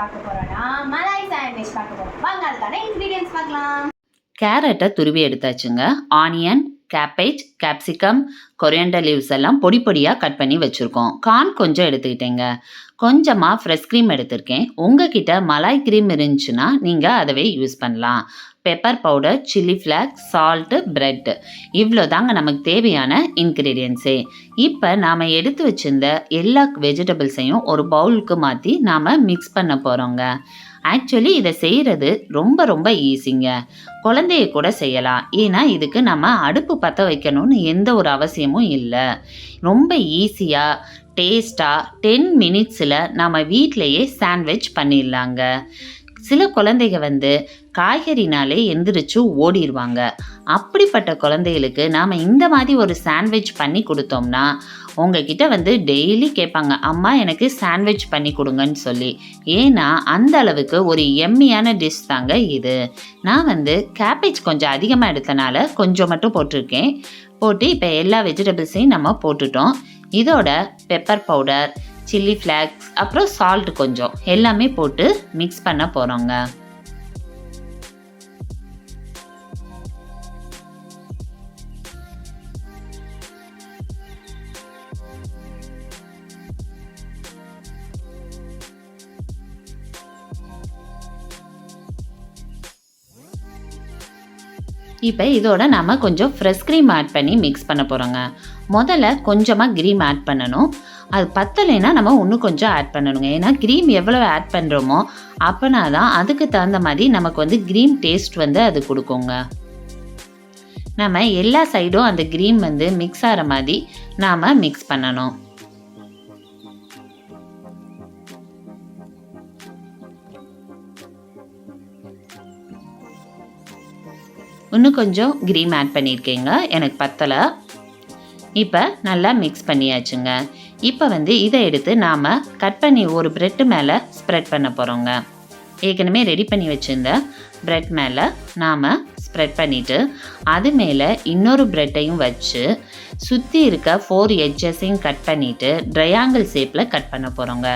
பார்க்க போறோம்னா Malay sandwich பார்க்க போறோம். வாங்க அதுக்கான இன்கிரீடியன்ஸ் பார்க்கலாம். கேரட்டை துருவி எடுத்தாச்சுங்க. Onion cabbage capsicum coriander leaves எல்லாம் பொடி பொடியாக கட் பண்ணி வச்சுருக்கோம். கார்ன் கொஞ்சம் எடுத்துக்கிட்டேங்க. கொஞ்சமாக ஃப்ரெஷ் க்ரீம் எடுத்திருக்கேன். உங்ககிட்ட மலாய் க்ரீம் இருந்துச்சுன்னா நீங்கள் அதவே யூஸ் பண்ணலாம். Pepper powder chilli flakes salt bread இவ்வளோ தாங்க நமக்கு தேவையான இன்க்ரீடியன்ஸே இப்போ நாம் எடுத்து வச்சிருந்த எல்லா வெஜிடபிள்ஸையும் ஒரு பவுலுக்கு மாற்றி நாம் மிக்ஸ் பண்ண போகிறோங்க ஆக்சுவலி இதை செய்கிறது ரொம்ப ரொம்ப ஈஸிங்க குழந்தைய கூட செய்யலாம். ஏன்னா இதுக்கு நம்ம அடுப்பு பற்ற வைக்கணும்னு எந்த ஒரு அவசியமும் இல்லை. ரொம்ப ஈஸியாக டேஸ்ட்டாக டென் மினிட்ஸில் நம்ம வீட்டிலையே சாண்ட்விச் பண்ணிடலாங்க. சில குழந்தைங்க வந்து காய்கறினாலே எந்திரிச்சு ஓடிடுவாங்க அப்படிப்பட்ட குழந்தைகளுக்கு நாம் இந்த மாதிரி ஒரு சாண்ட்விச் பண்ணி கொடுத்தோம்னா உங்ககிட்ட வந்து டெய்லி கேட்பாங்க அம்மா எனக்கு சாண்ட்விச் பண்ணி கொடுங்கன்னு சொல்லி. ஏன்னா அந்த அளவுக்கு ஒரு எம்மியான டிஷ் தாங்க இது. நான் வந்து கேபேஜ் கொஞ்சம் அதிகமாக எடுத்தனால கொஞ்சம் மட்டும் போட்டிருக்கேன். போட்டு இப்போ எல்லா வெஜிடபிள்ஸையும் நம்ம போட்டுட்டோம். இதோட பெப்பர் பவுடர் சில்லி ஃப்ளாக்ஸ் அப்புறம் சால்ட் கொஞ்சம். எல்லாமே போட்டு மிக்ஸ் பண்ண போகிறோங்க இப்போ இதோட நம்ம கொஞ்சம் ஃப்ரெஷ் க்ரீம் ஆட் பண்ணி மிக்ஸ் பண்ண போகிறோங்க முதல்ல கொஞ்சமாக க்ரீம் ஆட் பண்ணணும். அது பத்தலைன்னா நம்ம இன்னும் கொஞ்சம் ஆட் பண்ணணுங்க. ஏன்னா க்ரீம் எவ்வளோ ஆட் பண்ணுறோமோ அப்போனா தான் அதுக்கு தகுந்த மாதிரி நமக்கு வந்து க்ரீம் டேஸ்ட் வந்து அது கொடுக்குங்க. நம்ம எல்லா சைடும் அந்த க்ரீம் வந்து மிக்ஸ் ஆகிற மாதிரி நாம் மிக்ஸ் பண்ணணும். இன்னும் கொஞ்சம் க்ரீம் ஆட் பண்ணியிருக்கேங்க. எனக்கு பத்தலை. இப்போ நல்லா மிக்ஸ் பண்ணியாச்சுங்க. இப்போ வந்து இதை எடுத்து நாம் கட் பண்ணி ஒரு ப்ரெட்டு மேலே ஸ்ப்ரெட் பண்ண போகிறோங்க ஏற்கனவே ரெடி பண்ணி வச்சுருந்த ப்ரெட் மேலே நாம் ஸ்ப்ரெட் பண்ணிவிட்டு அது மேலே இன்னொரு ப்ரெட்டையும் வச்சு சுற்றி இருக்க ஃபோர் எட்ஜஸையும் கட் பண்ணிவிட்டு ட்ரையாங்கிள் ஷேப்பில் கட் பண்ண போகிறோங்க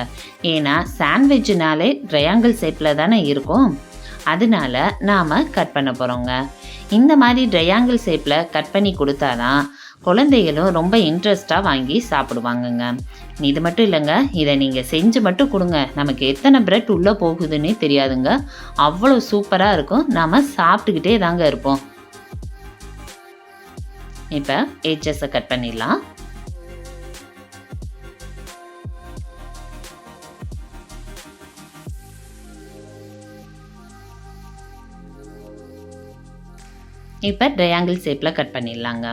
ஏன்னா சாண்ட்விட்ஜ்னாலே ட்ரையாங்கிள் ஷேப்பில் தானே இருக்கும். அதனால நாம் கட் பண்ண போகிறோங்க இந்த மாதிரி ட்ரையாங்கிள் ஷேப்பில் கட் பண்ணி கொடுத்தாதான் குழந்தைகளும் ரொம்ப இன்ட்ரெஸ்ட்டாக வாங்கி சாப்பிடுவாங்கங்க. இது மட்டும் இல்லைங்க இதை நீங்கள் செஞ்சு மட்டும் கொடுங்க. நமக்கு எத்தனை பிரெட் உள்ளே போகுதுன்னே தெரியாதுங்க. அவ்வளோ சூப்பராக இருக்கும். நாம் சாப்பிட்டுக்கிட்டே தாங்க இருப்போம். இப்போ ஏச்சஸை கட் பண்ணிடலாம். இப்போ ட்ரையாங்கிள் ஷேப்பில் கட் பண்ணிடலாங்க.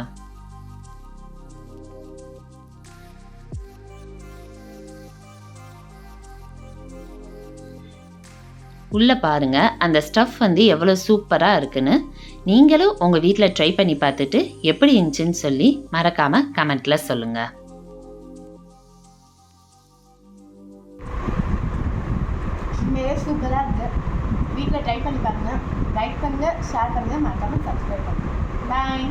உள்ளே பாருங்க அந்த ஸ்டஃப் வந்து எவ்வளோ சூப்பராக இருக்குன்னு. நீங்களும் உங்கள் வீட்டில் ட்ரை பண்ணி பார்த்துட்டு எப்படி இருந்துச்சுன்னு சொல்லி மறக்காமல் கமெண்ட்டில் சொல்லுங்கள் சூப்பராக இருக்குது வீட்டில் ட்ரை பண்ணி பாருங்கள் லைக் பண்ணுங்கள் ஷேர் பண்ணுங்கள் மறக்காமல் சப்ஸ்கிரைப் பண்ணுங்கள் பாய்